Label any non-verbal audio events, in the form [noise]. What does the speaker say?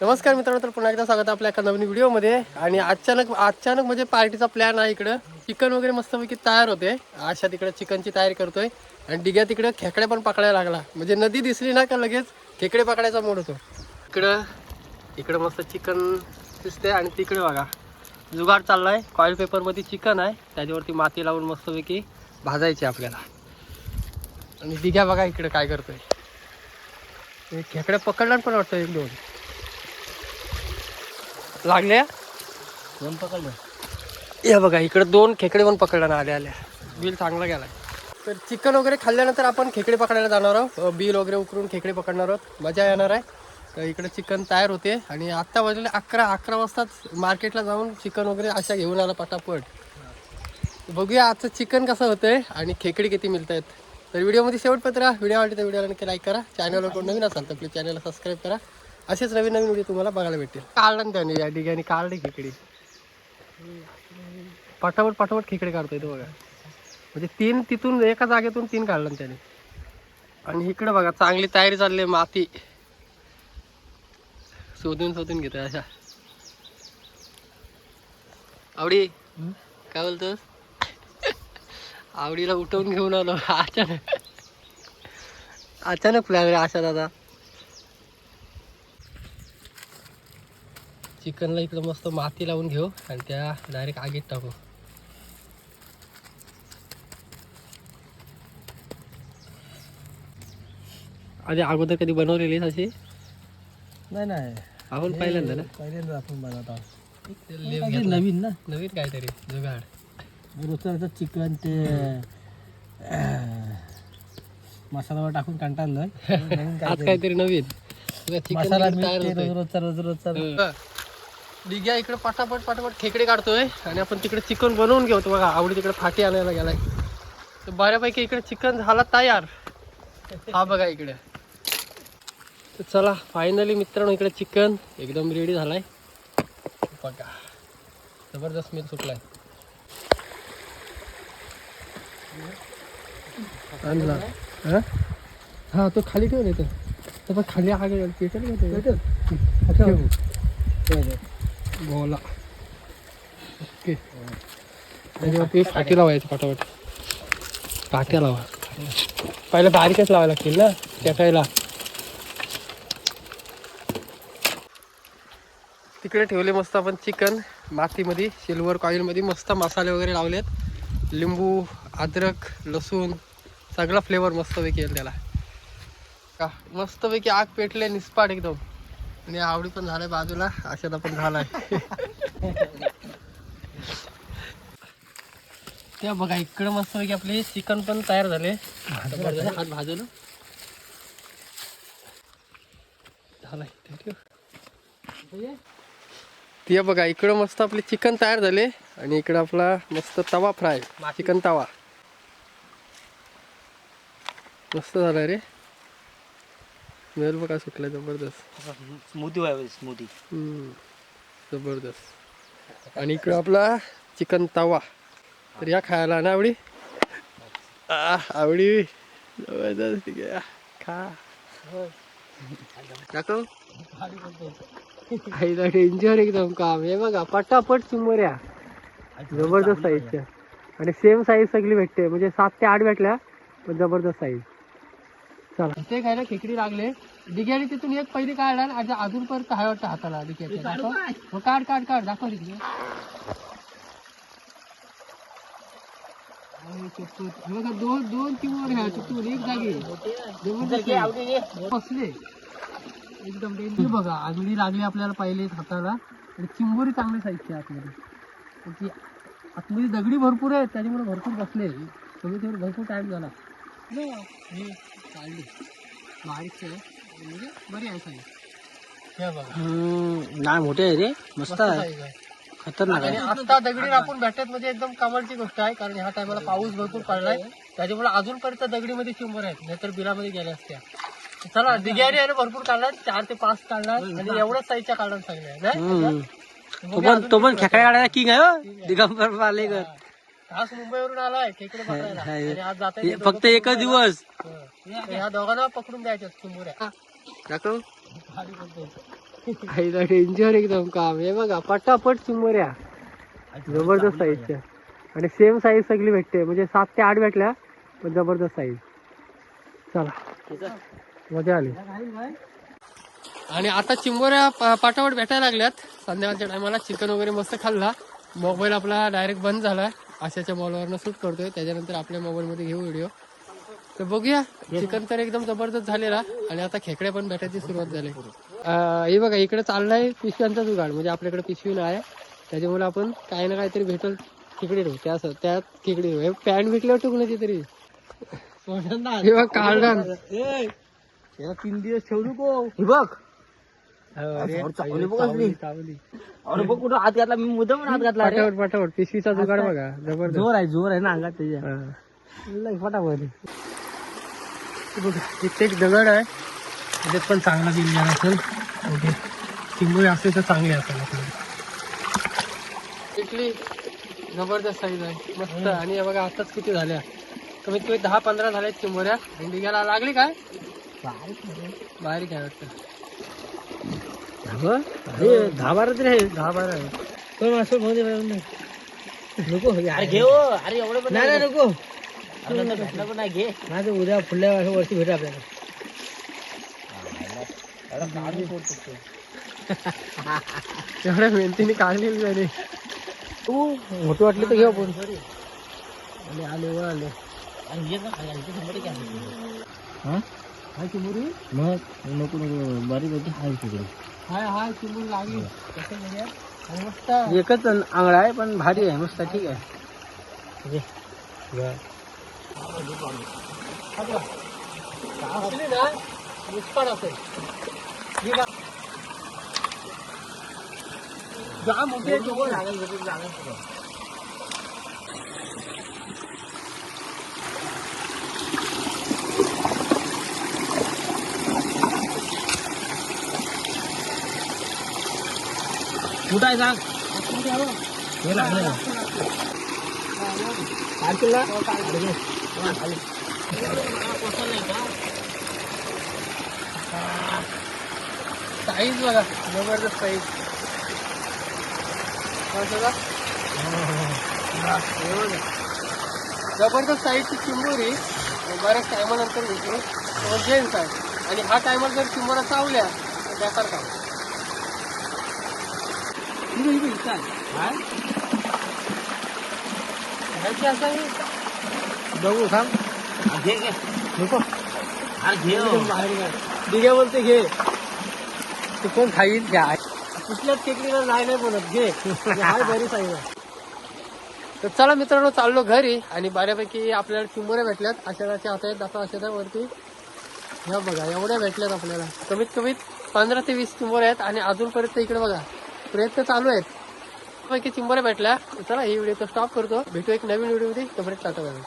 नमस्कार मित्रांनो तर पुन्हा एकदा स्वागत आपल्या एका नवीन व्हिडिओमध्ये. आणि अचानक अचानक म्हणजे पार्टीचा प्लॅन आहे इकडं. चिकन वगैरे मस्तपैकी तयार होते. आशा तिकडे चिकनची तयारी करतोय. आणि डिग्या तिकडे खेकडे पण पकडायला लागला. म्हणजे नदी दिसली ना का लगेच? खेकडे पकडायचा मोड होतो. इकडं इकडं मस्त चिकन दिसते आणि तिकडे बघा जुगाड चाललाय. कॉईल पेपरमध्ये चिकन आहे. त्याच्यावरती माती लावून मस्तपैकी भाजायची आपल्याला. आणि डिग्या बघा इकडे काय करतोय. हे खेकडे पकडला पण वाटतं एक दोन. लागल्या दोन पकडलं. या बघा इकडे दोन खेकडे पण पकडला ना आल्या आल्या बिल चांगला गेलाय. तर चिकन वगैरे खाल्ल्यानंतर आपण खेकडे पकडायला जाणार आहोत. बिल वगैरे उकरून खेकडे पकडणार आहोत. मजा येणार आहे. तर इकडे चिकन तयार होते. आणि आत्ता वाजले अकरा अकरा वाजताच मार्केटला जाऊन चिकन वगैरे अशा घेऊन आला पटापट. बघूया आजचं चिकन कसं होतंय आणि खेकडे किती मिळत आहेत तर व्हिडिओमध्ये शेवटपर्यंत राहा. व्हिडिओ आवडली तर व्हिडिओला नक्की लाईक करा. चॅनलवर कोण नवीन असाल तर आपल्या चॅनलला सबस्क्राईब करा. असेच नवीन नवीन व्हिडिओ तुम्हाला बघायला भेटतील. काढलं त्याने या ठिकाणी काढले खेकडे. पटापट पटापट खेकडे काढतोय तो बघा. म्हणजे तीन तिथून एका जागेतून तीन काढलं त्याने. आणि इकडे बघा चांगली तयारी चालली आहे माती. शोधून शोधून घेतोय अशा. आवडी काय बोलतोस? आवडीला उठवून घेऊन आलो अचानक. अचानक प्लॅन रे आशा दादा. चिकनला इकडं मस्त माती लावून घेऊ आणि त्या डायरेक्ट आगीत टाकू. आधी अगोदर कधी बनवलेलीस अशी? नाही नाही. आपण पहिल्यांदा ना? पहिल्यांदा आपण बनवत. आहोत. नवीन ना? नवीन काहीतरी जुगाड. रोजचं चिकन ते मसाला टाकून कंटाळलं [laughs] आज काहीतरी. नवीन. मसाला रोजचा रोज रोजचा डिग्या इकडे पटापट पटापट खेकडे काढतोय आणि आपण तिकडे चिकन बनवून घेतो बघा आवडी तिकडे फाटी आणायला गेलाय. तर बऱ्यापैकी इकडे चिकन झाला तयार. हा बघा इकडे. तर चला फायनली मित्रांनो इकडे चिकन एकदम रेडी झालाय. बघा जबरदस्त स्मेल सुटलाय. आणला. हा? हा तो खाली ठेवून येतो तर खाली आगे पेटेल? ठेव. गोला. ओके. त्याच्यावरती फाटी लावायचं पटापट. काट्या लावा. पहिले बारीकच लावायला लागतील ना? पेटायला तिकडे ठेवले मस्त आपण चिकन मातीमध्ये सिल्वर कॉईलमध्ये मस्त मसाले वगैरे लावलेत. लिंबू अद्रक लसूण सगळा फ्लेवर मस्तपैकी येईल त्याला. का? मस्तपैकी आग पेटले निस्पाट एकदम. आणि आवडी पण झालाय बाजूला. अशाला पण झालाय. त्या बघा इकडं मस्त पैकी आपले चिकन पण तयार झाले. हात भाजून. झालाय. ते ते बघा इकडं मस्त आपले चिकन तयार झाले. आणि इकडं आपला मस्त तवा फ्राय चिकन तवा. मस्त झाला रे. स्मेल बघा सुटला जबरदस्त. स्मूदी व्हावी स्मूदी. हम्म, जबरदस्त. आणि इकडं आपला चिकन तवा. तर या खायला ना आवडी? आ, आवडी. जबरदस्त आहे. खा. दाखव आईला डेंजर एकदम काम. हे बघा पटापट चिंबऱ्या जबरदस्त साईजच्या आणि सेम साईज सगळी भेटते. म्हणजे सात ते आठ भेटल्या पण जबरदस्त साईज चला. ते काय ना खेकडी लागले. डिग्याने तिथून एक पहिली काढला आणि अजून पण काय वाटतं हाताला डिग्याच्या दाखव काढ काढ काढ दाखव बघा दोन दोन ह्या एक जागी. बसले. एकदम डेंजर. बघा आगडी लागली आपल्याला पहिले हाताला. आणि चिंबोरी चांगली साईजची आतमध्ये. ती आतमध्ये दगडी भरपूर आहेत त्याच्यामुळे भरपूर बसले. कमी तेवढं भरपूर टाइम झाला. काढली. आहे. म्हणजे बरी आहे साईज हे बघा. नाही मोठे आहे रे. मस्त size आहे. खतरनाक आणि आता दगडी राखून भेटत म्हणजे एकदम कमालची गोष्ट आहे कारण ह्या टायमाला पाऊस भरपूर पडलाय. त्याच्यामुळे अजूनपर्यंत दगडीमध्ये चिंबर आहेत नाहीतर बिलामध्ये गेल्या असत्या चला दिग्याने आहे ना भरपूर काढला चार ते पाच काढला आणि एवढ्याच साईजच्या काढला सगळ्या नाही? तो पण तो पण खेकडे काढायला किंग आहे हो. दिगंबर पालेकर. आज मुंबईवरून आलाय खेकडे पकडायला. हाय. आणि आज जाता हे फक्त एकच दिवस. ह्या दोघांना पकडून द्यायच्या चिंबुऱ्या दाखव. आईला डेंजर एकदम काम. हे बघा पटापट चिंबोऱ्या जबरदस्त साईजच्या आणि सेम साईज सगळी भेटते. म्हणजे सात ते आठ भेटल्या पण जबरदस्त साईज चला. मजा आली. आणि आता चिंबोऱ्या पाटापट भेटायला लागल्यात. संध्याकाळच्या टायमाला चिकन वगैरे मस्त खाल्ला. मोबाईल आपला डायरेक्ट बंद झाला आशाच्या मॉलवरनं शूट करतोय. त्याच्यानंतर आपल्या मोबाईलमध्ये घेऊ व्हिडिओ तर बघूया. चिकन तर एकदम जबरदस्त झालेला. आणि आता खेकड्या पण भेटायची सुरुवात झाली. हे बघा इकडे चाललाय पिशव्यांचा जुगाड. म्हणजे आपल्याकडे पिशवी नाही त्याच्यामुळे आपण काही ना काहीतरी भेटल खेकडे ठेवू. त्या त्यात खेकडे ठेवू. पॅन्ट विकल्यावर टुकण्याची तरी. हे बघ तीन दिवस ठेवू नको. हे बघ. अरे, बघ कुठं हात घातला. मी मुद्दाम हात घातला रे. पटापट पटापट. पिशवीचा जुगाड बघा. जबरदस्त. जोर आहे जोर आहे ना अंगात त्याच्या. फटाफट बघा एक दगड आहे. त्याच्यात पण चांगला बिल गेला असेल. ओके. चिंबोरी असते तर चांगले असेल आपल्याला. इथली जबरदस्त साईज आहे. मस्त. आणि हे बघा आताच किती झाल्या. कमीत कमी दहा पंधरा झाल्यात चिंबोऱ्या आणि डिग्याला लागली काय? बारीक आहे. वाटतं. अरे दहा बारा तरी आहे. दहा बारा आहे. पण असं भाऊ. नको अरे घे हो. अरे एवढं नाही नको. नाही उद्या पुढल्या वर्षी वर्षी भेटू आपल्याला. [laughs] एवढ्या मेहनतीने काढलेली झाली तू मोठी वाटली तर घे आपण. आले आले वर आले. हाय चिंबोरी मग? नको नको बारीक होती हाय तिकडे हाय हाय चिंबोरी लागली कसं मस्त. एकच आंगळा आहे पण भारी आहे मस्त ठीक आहे. असली ना निष्पाड असेल ही बघ. जाम मोठी आहे चिंबोरी. कुठं आहे सांग हे लागलं आणखीला? साईज बघा जबरदस्त साईज जबरदस्त साईजची चिंबोरी बऱ्याच टायमानंतर भेटली. जेन्स आहे. आणि हा टायमाला जर चिंबोरा चावल्या तर बेकार इथं इथं आहे काय घ्यायची असं बघू थांब. घे घे. नको. अरे घे हो. दिघ्या बोलते घे. तू कोण खाईल? घ्या. कुठल्याच टेकडीला नाही नाही बोलत घे. हाय बरी साईज तर चला मित्रांनो चाललो घरी आणि बऱ्यापैकी आपल्याला चिंबोऱ्या भेटल्यात. आषाढाच्या हात आहेत दाखवा आषाढा वरती. ह्या बघा एवढ्या भेटल्यात आपल्याला. कमीत कमीत पंधरा ते वीस चिंबोऱ्या आहेत आणि अजूनपर्यंत इकडे बघा प्रयत्न चालू आहेत. पैकी चिंबोऱ्या भेटल्या. चला ही व्हिडिओ स्टॉप करतो. भेटू एक नवीन व्हिडिओमध्ये तोपर्यंत टाटा बाय.